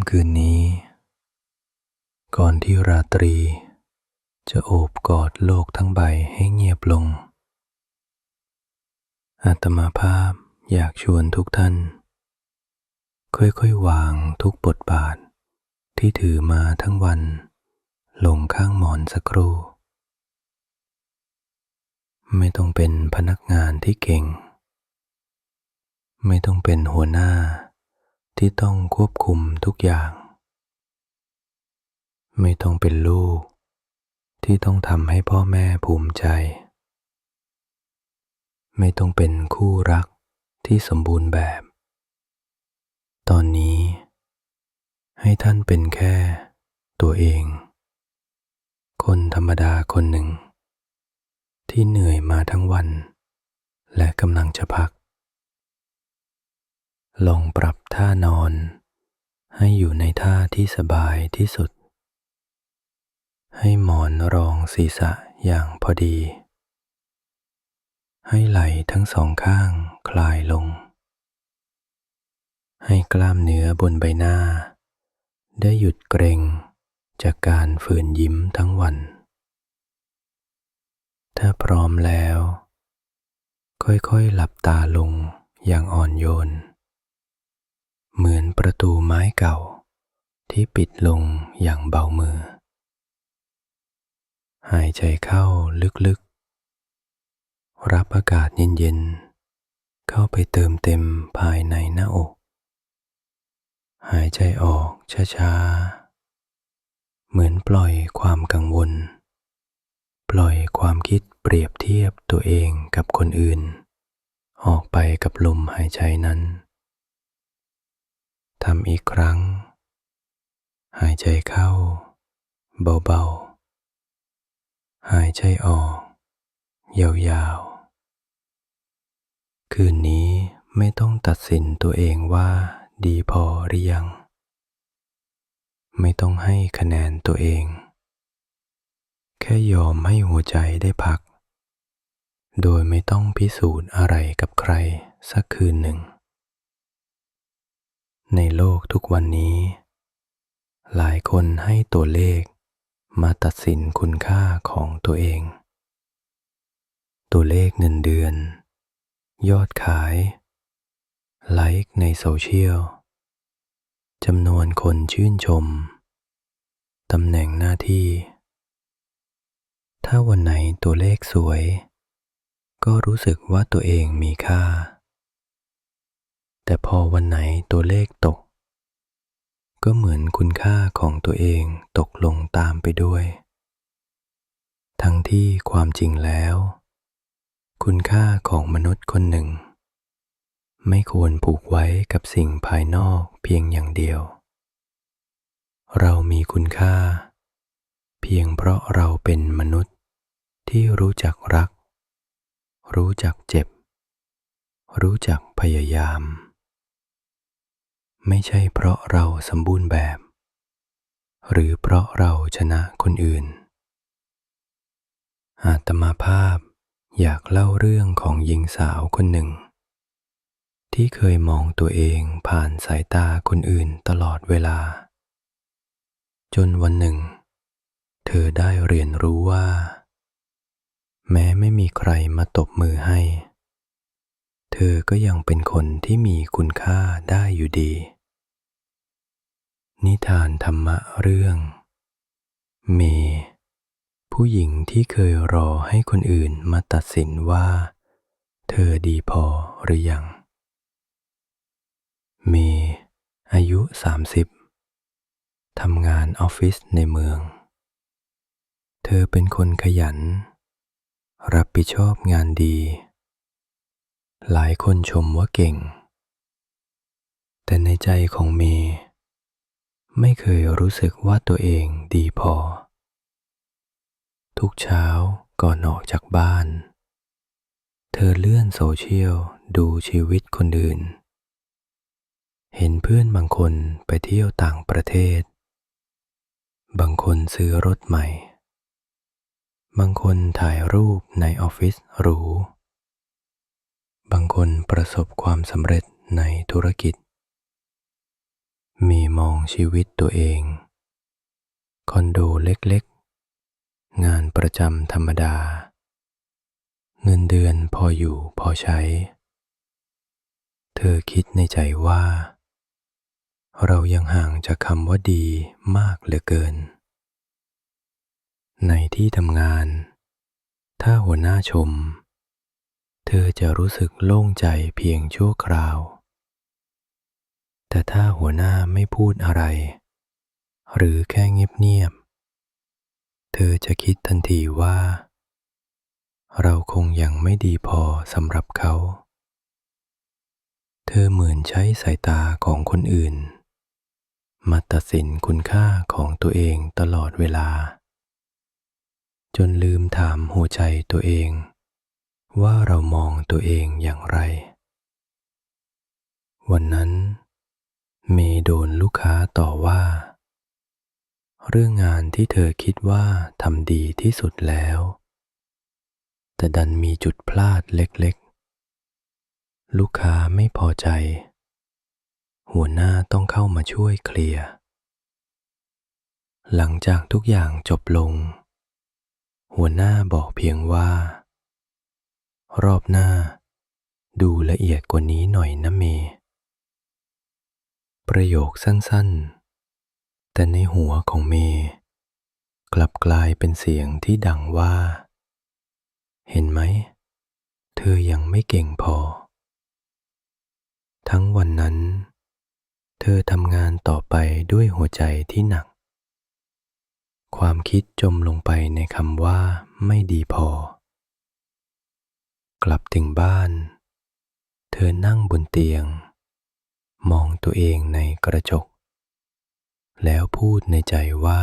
ำคืนนี้ ก่อนที่ราตรี จะโอบกอดโลกทั้งใบให้เงียบลง อาตมาภาพอยากชวนทุกท่าน ค่อยๆ วางทุกบทบาท ที่ถือมาทั้งวัน ลงข้างหมอนสักครู่ ไม่ต้องเป็นพนักงานที่เก่ง ไม่ต้องเป็นหัวหน้า ที่ต้องควบคุมทุกอย่าง ไม่ต้องเป็นลูก ที่ต้องทำให้พ่อแม่ภูมิใจ ไม่ต้องเป็นคู่รักที่สมบูรณ์แบบ ตอนนี้ ให้ท่านเป็นแค่ตัวเอง คนธรรมดาคนหนึ่ง ที่เหนื่อยมาทั้งวัน และกำลังจะพัก ลองปรับ ท่านอน ให้อยู่ในท่าที่สบายที่สุด ให้หมอนรองศีรษะอย่างพอดี ให้ไหล่ทั้งสองข้างคลายลง ให้กล้ามเนื้อบนใบหน้า ได้หยุดเกร็งจากการฝืนยิ้มทั้งวัน ถ้าพร้อมแล้ว ค่อยๆหลับตาลงอย่างอ่อนโยน เหมือนประตูไม้เก่า ที่ปิดลงอย่างเบามือ หายใจเข้าลึกๆ รับอากาศเย็นๆ เข้าไปเติมเต็มภายในหน้าอก หายใจออกช้าๆ เหมือนปล่อยความกังวล ปล่อยความคิดเปรียบเทียบตัวเองกับคนอื่น ออกไปกับลมหายใจนั้น ทำอีกครั้ง หายใจเข้า เบาๆ หายใจออก ยาวๆ คืนนี้ไม่ต้องตัดสินตัวเองว่าดีพอหรือยัง ไม่ต้องให้คะแนนตัวเอง แค่ยอมให้หัวใจได้พัก โดยไม่ต้องพิสูจน์อะไรกับใครสักคืนหนึ่ง ในโลกทุกวันนี้ หลายคนให้ตัวเลขมาตัดสินคุณค่าของตัวเอง ตัวเลขเงินเดือน ยอดขาย ไลค์ในโซเชียลจำนวนคนชื่นชม ตำแหน่งหน้าที่ ถ้าวันไหนตัวเลขสวย ก็รู้สึกว่าตัวเองมีค่า แต่พอวันไหนตัวเลขตก ก็เหมือนคุณค่าของตัวเองตกลงตามไปด้วย ทั้งที่ความจริงแล้ว คุณค่าของมนุษย์คนหนึ่ง ไม่ควรผูกไว้กับสิ่งภายนอกเพียงอย่างเดียว เรามีคุณค่า เพียงเพราะเราเป็นมนุษย์ที่รู้จักรัก รู้จักเจ็บ รู้จักพยายาม ไม่ใช่เพราะเราสมบูรณ์แบบ หรือเพราะเราชนะคนอื่น อาตมาภาพอยากเล่าเรื่องของหญิงสาวคนหนึ่ง ที่เคยมองตัวเองผ่านสายตาคนอื่นตลอดเวลา จนวันหนึ่ง เธอได้เรียนรู้ว่า แม้ไม่มีใครมาตบมือให้ เธอก็ยังเป็นคนที่มีคุณค่าได้อยู่ดี นิทานธรรมะเรื่อง เม ผู้หญิงที่เคยรอให้คนอื่นมาตัดสินว่า เธอดีพอหรือยัง เม อายุ 30ทำงานออฟฟิศในเมือง เธอเป็นคนขยัน รับผิดชอบงานดี หลายคนชมว่าเก่ง แต่ในใจของเมไม่เคยรู้สึกว่าตัวเองดีพอ ทุกเช้าก่อนออกจากบ้าน เธอเลื่อนโซเชียลดูชีวิตคนอื่น เห็นเพื่อนบางคนไปเที่ยวต่างประเทศ บางคนซื้อรถใหม่ บางคนถ่ายรูปในออฟฟิศหรู บางคนประสบความสำเร็จในธุรกิจ มีมองชีวิตตัวเอง คอนโดเล็กๆ งานประจำธรรมดา เงินเดือนพออยู่พอใช้ เธอคิดในใจว่า เรายังห่างจากคำว่าดีมากเหลือเกิน ในที่ทำงาน ถ้าหัวหน้าชม เธอจะรู้สึกโล่งใจเพียงชั่วคราว แต่ถ้าหัวหน้าไม่พูดอะไร หรือแค่เงียบๆเธอจะคิดทันทีว่า เราคงยังไม่ดีพอสำหรับเขา เธอเหมือนใช้สายตาของคนอื่น มาตัดสินคุณค่าของตัวเองตลอดเวลา จนลืมถามหัวใจตัวเอง ว่าเรามองตัวเองอย่างไร วันนั้นเมย์โดนลูกค้าต่อว่า เรื่องงานที่เธอคิดว่าทำดีที่สุดแล้ว แต่ดันมีจุดพลาดเล็กๆ ลูกค้าไม่พอใจ หัวหน้าต้องเข้ามาช่วยเคลียร์ หลังจากทุกอย่างจบลง หัวหน้าบอกเพียงว่า รอบหน้า ดูละเอียดกว่านี้หน่อยนะเม ประโยคสั้นๆ แต่ในหัวของเม กลับกลายเป็นเสียงที่ดังว่า เห็นไหม เธอยังไม่เก่งพอ ทั้งวันนั้น เธอทำงานต่อไปด้วยหัวใจที่หนัก ความคิดจมลงไปในคำว่าไม่ดีพอ กลับถึงบ้าน เธอนั่งบนเตียง มองตัวเองในกระจก แล้วพูดในใจว่า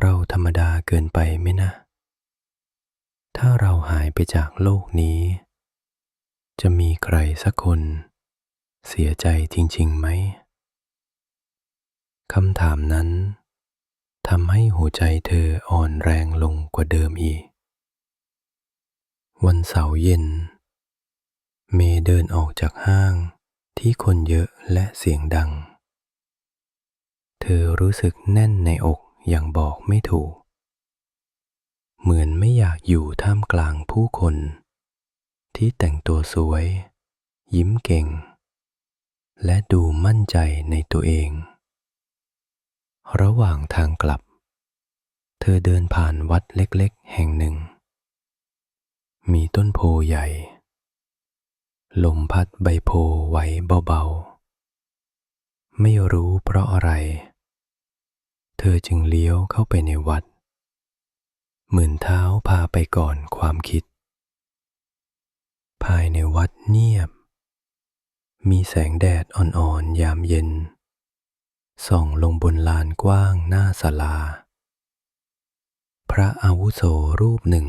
เราธรรมดาเกินไปไหมนะ ถ้าเราหายไปจากโลกนี้ จะมีใครสักคน เสียใจจริงๆไหมคำถามนั้นทำให้หัวใจเธออ่อนแรงลงกว่าเดิมอีก วันเสาร์เย็น เมเดินออกจากห้างที่คนเยอะและเสียงดัง เธอรู้สึกแน่นในอกอย่างบอกไม่ถูก เหมือนไม่อยากอยู่ท่ามกลางผู้คน ที่แต่งตัวสวย ยิ้มเก่ง และดูมั่นใจในตัวเอง ระหว่างทางกลับ เธอเดินผ่านวัดเล็กๆ แห่งหนึ่ง มีต้นโพใหญ่ ลมพัดใบโพไหวเบาๆ ไม่รู้เพราะอะไร เธอจึงเลี้ยวเข้าไปในวัด เหมือนเท้าพาไปก่อนความคิด ภายในวัดเงียบ มีแสงแดดอ่อนๆยามเย็น ส่องลงบนลานกว้างหน้าศาลา พระอาวุโสรูปหนึ่ง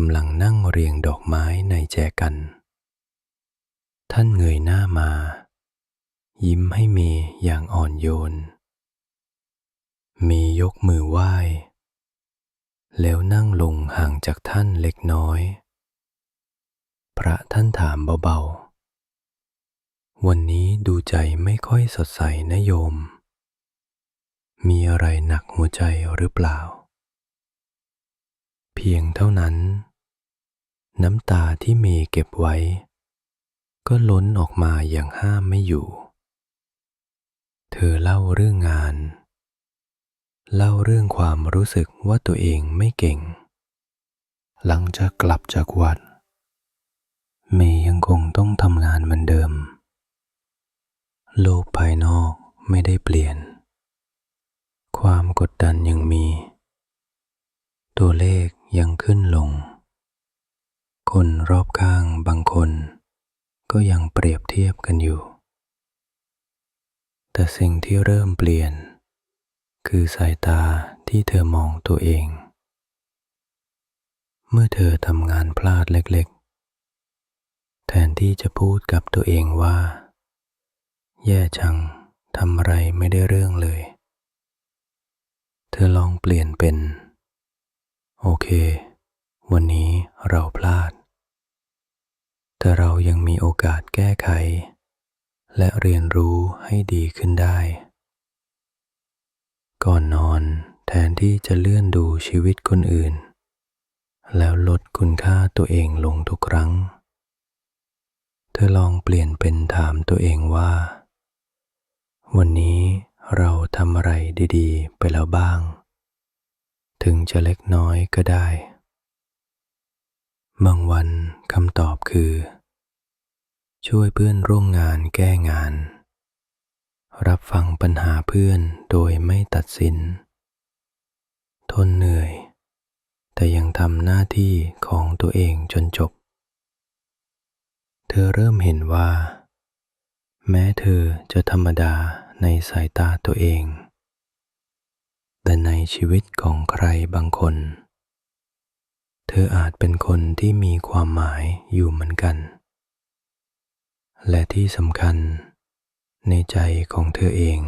กำลังนั่งเรียงดอกไม้ในแจกัน ท่านเงยหน้ามา ยิ้มให้เมย์อย่างอ่อนโยน เมย์ยกมือไหว้ แล้วนั่งลงห่างจากท่านเล็กน้อย พระท่านถามเบาๆ วันนี้ดูใจไม่ค่อยสดใสนะโยม มีอะไรหนักหัวใจหรือเปล่าเพียงเท่านั้น น้ำตาที่เมย์เก็บไว้ ก็ล้นออกมาอย่างห้ามไม่อยู่ เธอเล่าเรื่องงาน เล่าเรื่องความรู้สึกว่าตัวเองไม่เก่ง หลังจากกลับจากวัด เมย์ยังคงต้องทำงานเหมือนเดิม โลกภายนอกไม่ได้เปลี่ยน ความกดดันยังมี ตัวเลขยังขึ้นลง คนรอบข้างบางคน ก็ยังเปรียบเทียบกันอยู่ แต่สิ่งที่เริ่มเปลี่ยน คือสายตาที่เธอมองตัวเอง เมื่อเธอทำงานพลาดเล็กๆ แทนที่จะพูดกับตัวเองว่า แย่จังทำอะไรไม่ได้เรื่องเลย เธอลองเปลี่ยนเป็น โอเค วันนี้เราพลาด แต่เรายังมีโอกาสแก้ไข และเรียนรู้ให้ดีขึ้นได้ ก่อนนอนแทนที่จะเลื่อนดูชีวิตคนอื่น แล้วลดคุณค่าตัวเองลงทุกครั้ง เธอลองเปลี่ยนเป็นถามตัวเองว่า วันนี้เราทำอะไรดีๆ ไปแล้วบ้าง ถึงจะเล็กน้อยก็ได้ บางวันคำตอบคือ ช่วยเพื่อนร่วมงานแก้งาน รับฟังปัญหาเพื่อนโดยไม่ตัดสิน ทนเหนื่อย แต่ยังทำหน้าที่ของตัวเองจนจบ เธอเริ่มเห็นว่า แม้เธอจะธรรมดาในสายตาตัวเอง แต่ในชีวิตของใครบางคน เธออาจเป็นคนที่มีความหมายอยู่เหมือนกัน และที่สำคัญ ในใจของเธอเอง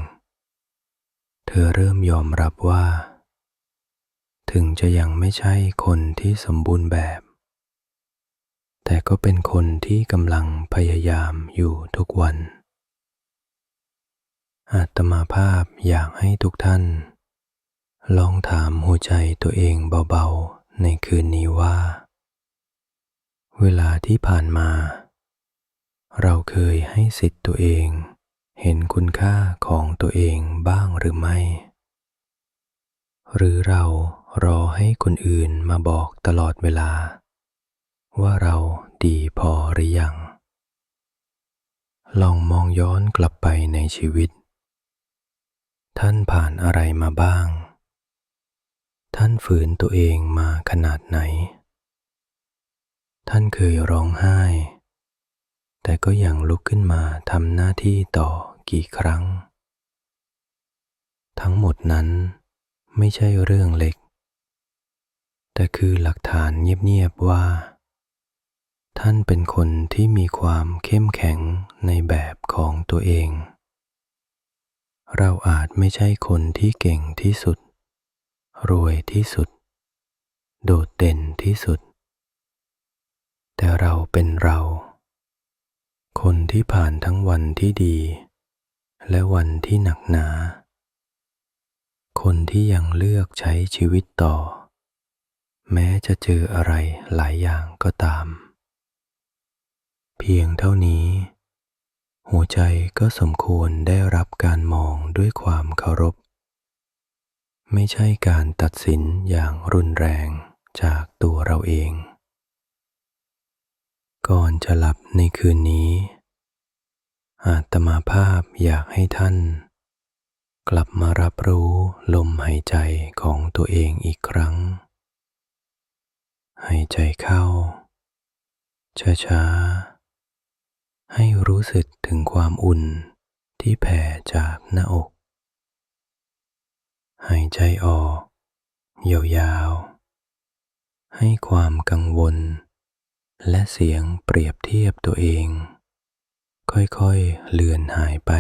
เธอเริ่มยอมรับว่า ถึงจะยังไม่ใช่คนที่สมบูรณ์แบบ แต่ก็เป็นคนที่กำลังพยายามอยู่ทุกวัน อาตมาภาพอยากให้ทุกท่าน ลองถามหัวใจตัวเองเบาๆ ในคืนนี้ว่า เวลาที่ผ่านมา เราเคยให้สิทธิ์ตัวเองเห็นคุณค่าของตัวเองบ้างหรือไม่ หรือเรารอให้คนอื่นมาบอกตลอดเวลา ว่าเราดีพอหรือยัง ลองมองย้อนกลับไปในชีวิต ท่านผ่านอะไรมาบ้าง ท่านฝืนตัวเองมาขนาดไหน ท่านเคยร้องไห้ แต่ก็ยังลุกขึ้นมาทำหน้าที่ต่อกี่ครั้ง ทั้งหมดนั้นไม่ใช่เรื่องเล็ก แต่คือหลักฐานเงียบๆว่า ท่านเป็นคนที่มีความเข้มแข็งในแบบของตัวเองเราอาจไม่ใช่คนที่เก่งที่สุด รวยที่สุด โดดเด่นที่สุด แต่เราเป็นเรา คนที่ผ่านทั้งวันที่ดี และวันที่หนักหนา คนที่ยังเลือกใช้ชีวิตต่อ แม้จะเจออะไรหลายอย่างก็ตาม เพียงเท่านี้ หัวใจก็สมควรได้รับการมองด้วยความเคารพ ไม่ใช่การตัดสินอย่างรุนแรงจากตัวเราเอง ก่อนจะหลับในคืนนี้ อาตมาภาพอยากให้ท่าน กลับมารับรู้ลมหายใจของตัวเองอีกครั้ง หายใจเข้า ช้าๆ ให้รู้สึกถึงความอุ่นที่แผ่จากหน้าอก หายใจออกยาวๆ ให้ความกังวล และเสียงเปรียบเทียบตัวเอง ค่อยๆ เลือนหายไป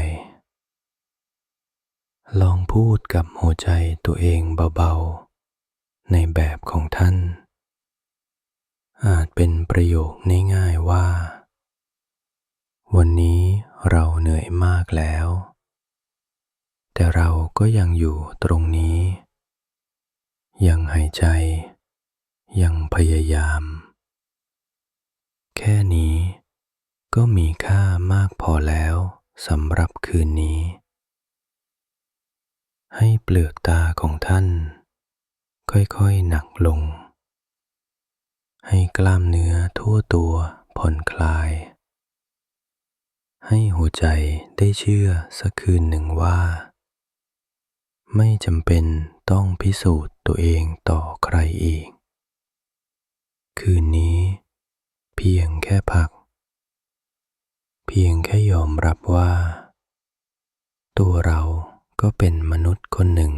ลองพูดกับหัวใจตัวเองเบาๆ ในแบบของท่าน อาจเป็นประโยคง่ายๆว่า วันนี้เราเหนื่อยมากแล้ว แต่เราก็ยังอยู่ตรงนี้ ยังหายใจ ยังพยายาม แค่นี้ก็มีค่ามากพอแล้วสำหรับคืนนี้ ให้เปลือกตาของท่าน ค่อยๆหนักลง ให้กล้ามเนื้อทั่วตัวผ่อนคลาย ให้หัวใจได้เชื่อสักคืนหนึ่งว่า ไม่จำเป็นต้องพิสูจน์ตัวเองต่อใครอีก คืนนี้ เพียงแค่พัก เพียงแค่ยอมรับว่า ตัวเราก็เป็นมนุษย์คนหนึ่ง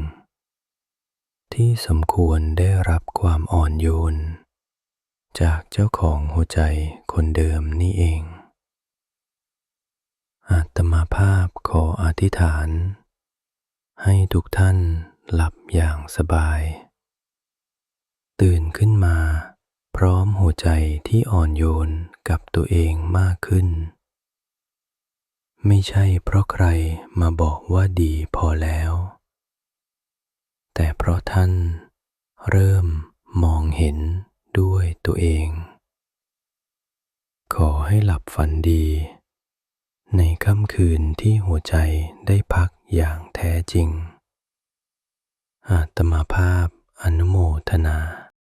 ที่สมควรได้รับความอ่อนโยน จากเจ้าของหัวใจคนเดิมนี่เองอาตมาภาพขออธิษฐาน ให้ทุกท่านหลับอย่างสบาย ตื่นขึ้นมา พร้อมหัวใจที่อ่อนโยนกับตัวเองมากขึ้น ไม่ใช่เพราะใครมาบอกว่าดีพอแล้ว แต่เพราะท่านเริ่มมองเห็นด้วยตัวเอง ขอให้หลับฝันดี ในค่ำคืนที่หัวใจได้พักอย่างแท้จริง อาตมาภาพอนุโมทนา